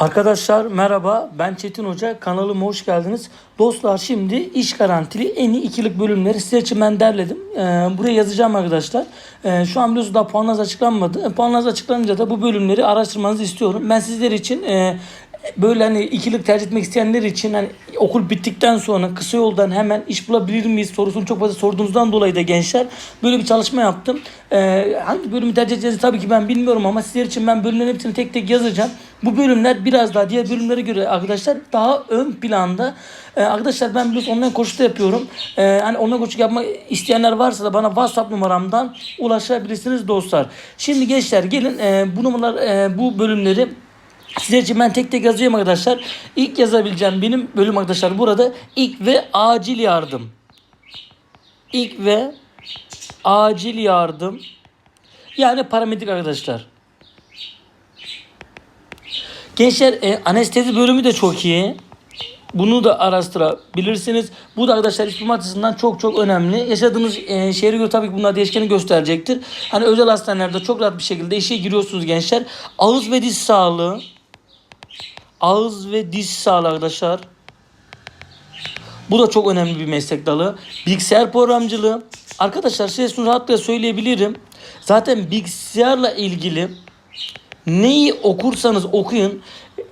Arkadaşlar merhaba ben Çetin Hoca kanalıma hoş geldiniz. Dostlar şimdi iş garantili en iyi ikilik bölümleri size için ben derledim. Ee, buraya yazacağım arkadaşlar. Ee, şu an biliyorsunuz daha puanlarınız açıklanmadı. E, puanlarınız açıklanınca da bu bölümleri araştırmanızı istiyorum. Ben sizler için e, böyle hani ikilik tercih etmek isteyenler için hani okul bittikten sonra kısa yoldan hemen iş bulabilir miyiz sorusunu çok fazla sorduğunuzdan dolayı da gençler böyle bir çalışma yaptım. Ee, hangi bölümü tercih edeceğizi tabii ki ben bilmiyorum ama sizler için ben bölümlerin hepsini tek tek yazacağım. Bu bölümler biraz daha diğer bölümlere göre arkadaşlar daha ön planda. Ee, arkadaşlar ben biliyorsunuz online koşu da yapıyorum. Ee, hani online koşu yapmak isteyenler varsa da bana WhatsApp numaramdan ulaşabilirsiniz dostlar. Şimdi gençler gelin e, bu numaralar e, bu bölümleri Sizler için ben tek tek yazıyorum arkadaşlar. İlk yazabileceğim benim bölüm arkadaşlar burada ilk ve acil yardım. İlk ve acil yardım. Yani paramedik arkadaşlar. Şer e, anestezi bölümü de çok iyi. Bunu da araştırabilirsiniz. Bu da arkadaşlar istihdam açısından çok çok önemli. Yaşadığınız e, şehre göre tabii ki bunlar değişkeni gösterecektir. Hani özel hastanelerde çok rahat bir şekilde işe giriyorsunuz gençler. Ağız ve diş sağlığı. Ağız ve diş sağlığı arkadaşlar. Bu da çok önemli bir meslek dalı. Bilgisayar programcılığı. Arkadaşlar size şunu rahatlıkla söyleyebilirim. Zaten bilgisayarla ilgili neyi okursanız okuyun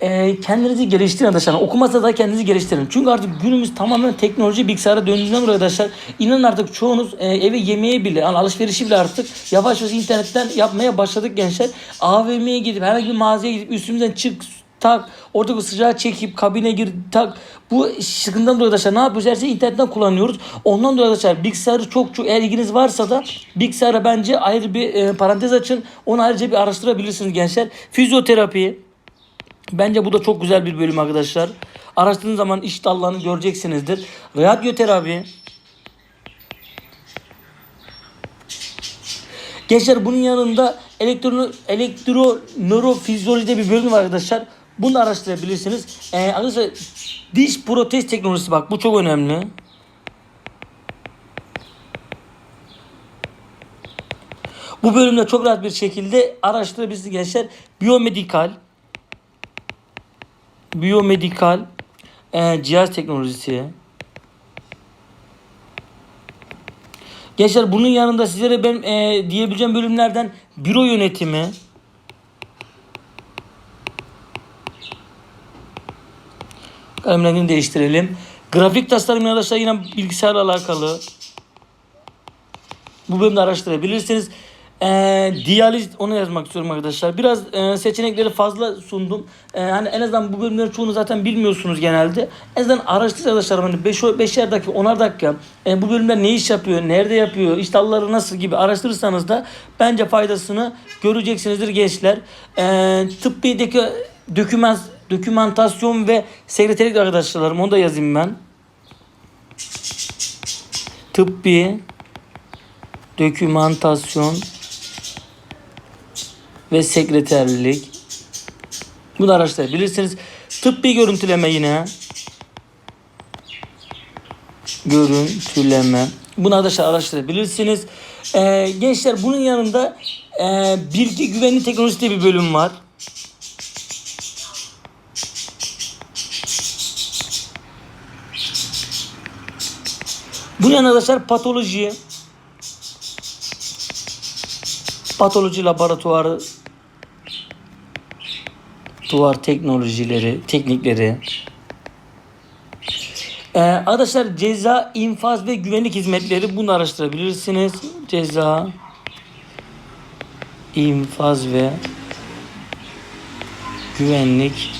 e, kendinizi geliştirin arkadaşlar. Okumasa da kendinizi geliştirin. Çünkü artık günümüz tamamen teknoloji bilgisayara döndüğünden arkadaşlar inanın artık çoğunuz e, eve yemeğe bile yani alışverişi bile artık yavaş yavaş internetten yapmaya başladık gençler. AVM'ye gidip herhangi bir mağazaya gidip üstümüzden çık tak oradaki sıcağı çekip kabine gir tak. Bu sıkıntıdan dolayı arkadaşlar ne yapıyoruz? Her şeyi internetten kullanıyoruz. Ondan dolayı arkadaşlar bilgisayarı çok çok eğer ilginiz varsa da bilgisayara bence ayrı bir e, parantez açın. Onu ayrıca bir araştırabilirsiniz gençler. Fizyoterapi. Bence bu da çok güzel bir bölüm arkadaşlar. Araştırdığınız zaman iş dallarını göreceksinizdir. Radyoterapi. Gençler bunun yanında elektro, elektro nörofizyolojide bir bölüm var arkadaşlar. Bunu da araştırabilirsiniz. Ee, arkadaşlar diş protez teknolojisi bak bu çok önemli. Bu bölümde çok rahat bir şekilde araştırabilirsiniz gençler. Biyomedikal biyomedikal e, cihaz teknolojisi. Gençler bunun yanında sizlere ben e, diyebileceğim bölümlerden büro yönetimi, Kalem rengini değiştirelim. Grafik tasarım arkadaşlar yine bilgisayarla alakalı. Bu bölümde araştırabilirsiniz. Ee, diyaliz onu yazmak istiyorum arkadaşlar. Biraz e, seçenekleri fazla sundum. E, hani en azından bu bölümlerin çoğunu zaten bilmiyorsunuz genelde. En azından araştırın arkadaşlar. Hani 5 5'er dakika, 10'ar dakika e, bu bölümler ne iş yapıyor, nerede yapıyor, iş dalları nasıl gibi araştırırsanız da bence faydasını göreceksinizdir gençler. E, tıbbideki doküman dokümantasyon ve sekreterlik arkadaşlarım onu da yazayım ben. Tıbbi dokümantasyon ve sekreterlik. Bunu araştırabilirsiniz. Tıbbi görüntüleme yine. Görüntüleme. Bunu arkadaşlar araştırabilirsiniz. Ee, gençler bunun yanında e, bilgi güvenli teknolojisi diye bir bölüm var. Bu yana arkadaşlar patoloji, patoloji laboratuvarı, duvar teknolojileri, teknikleri. Ee, arkadaşlar ceza, infaz ve güvenlik hizmetleri bunu araştırabilirsiniz. Ceza, infaz ve güvenlik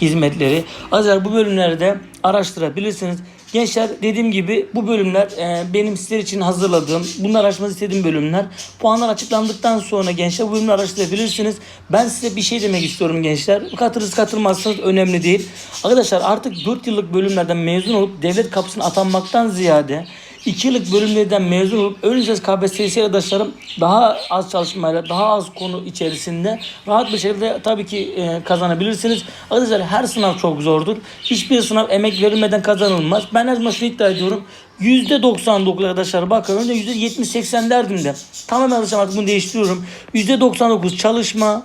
hizmetleri. Arkadaşlar bu bölümlerde araştırabilirsiniz. Gençler dediğim gibi bu bölümler e, benim sizler için hazırladığım, bunları araştırmanızı istediğim bölümler. Puanlar açıklandıktan sonra gençler bu bölümleri araştırabilirsiniz. Ben size bir şey demek istiyorum gençler. Katırız katılmazsanız önemli değil. Arkadaşlar artık 4 yıllık bölümlerden mezun olup devlet kapısına atanmaktan ziyade 2 yıllık bölümlerden mezun olup ön lisans KPSS arkadaşlarım daha az çalışmayla, daha az konu içerisinde rahat bir şekilde tabii ki e, kazanabilirsiniz. Arkadaşlar her sınav çok zordur. Hiçbir sınav emek verilmeden kazanılmaz. Ben her zaman şunu iddia ediyorum. %99 arkadaşlar bakın önce %70-80 derdim de. Tamamen arkadaşlar artık bunu değiştiriyorum. %99 çalışma,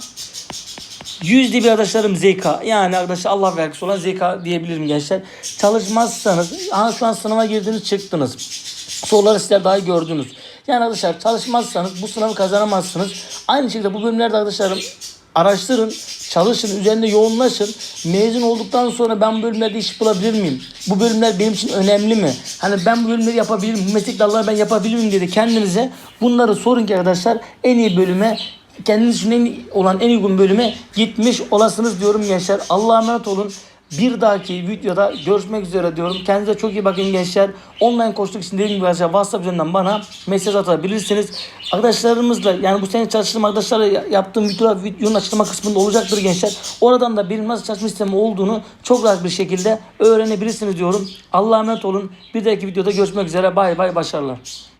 Yüzde bir arkadaşlarım zeka. Yani arkadaşlar Allah vergisi olan zeka diyebilirim gençler. Çalışmazsanız ha şu an sınava girdiniz çıktınız. Soruları sizler daha gördünüz. Yani arkadaşlar çalışmazsanız bu sınavı kazanamazsınız. Aynı şekilde bu bölümlerde arkadaşlarım araştırın, çalışın, üzerinde yoğunlaşın. Mezun olduktan sonra ben bu bölümlerde iş bulabilir miyim? Bu bölümler benim için önemli mi? Hani ben bu bölümleri yapabilir miyim? Bu meslek dalları ben yapabilir miyim diye kendinize bunları sorun ki arkadaşlar en iyi bölüme kendiniz için en olan en uygun bölüme gitmiş olasınız diyorum gençler. Allah'a emanet olun. Bir dahaki videoda görüşmek üzere diyorum. Kendinize çok iyi bakın gençler. Online koçluk için dediğim gibi arkadaşlar WhatsApp üzerinden bana mesaj atabilirsiniz. Arkadaşlarımızla yani bu sene çalıştığım arkadaşlarla yaptığım videolar videonun açıklama kısmında olacaktır gençler. Oradan da benim nasıl çalışma sistemi olduğunu çok rahat bir şekilde öğrenebilirsiniz diyorum. Allah'a emanet olun. Bir dahaki videoda görüşmek üzere. Bay bay başarılar.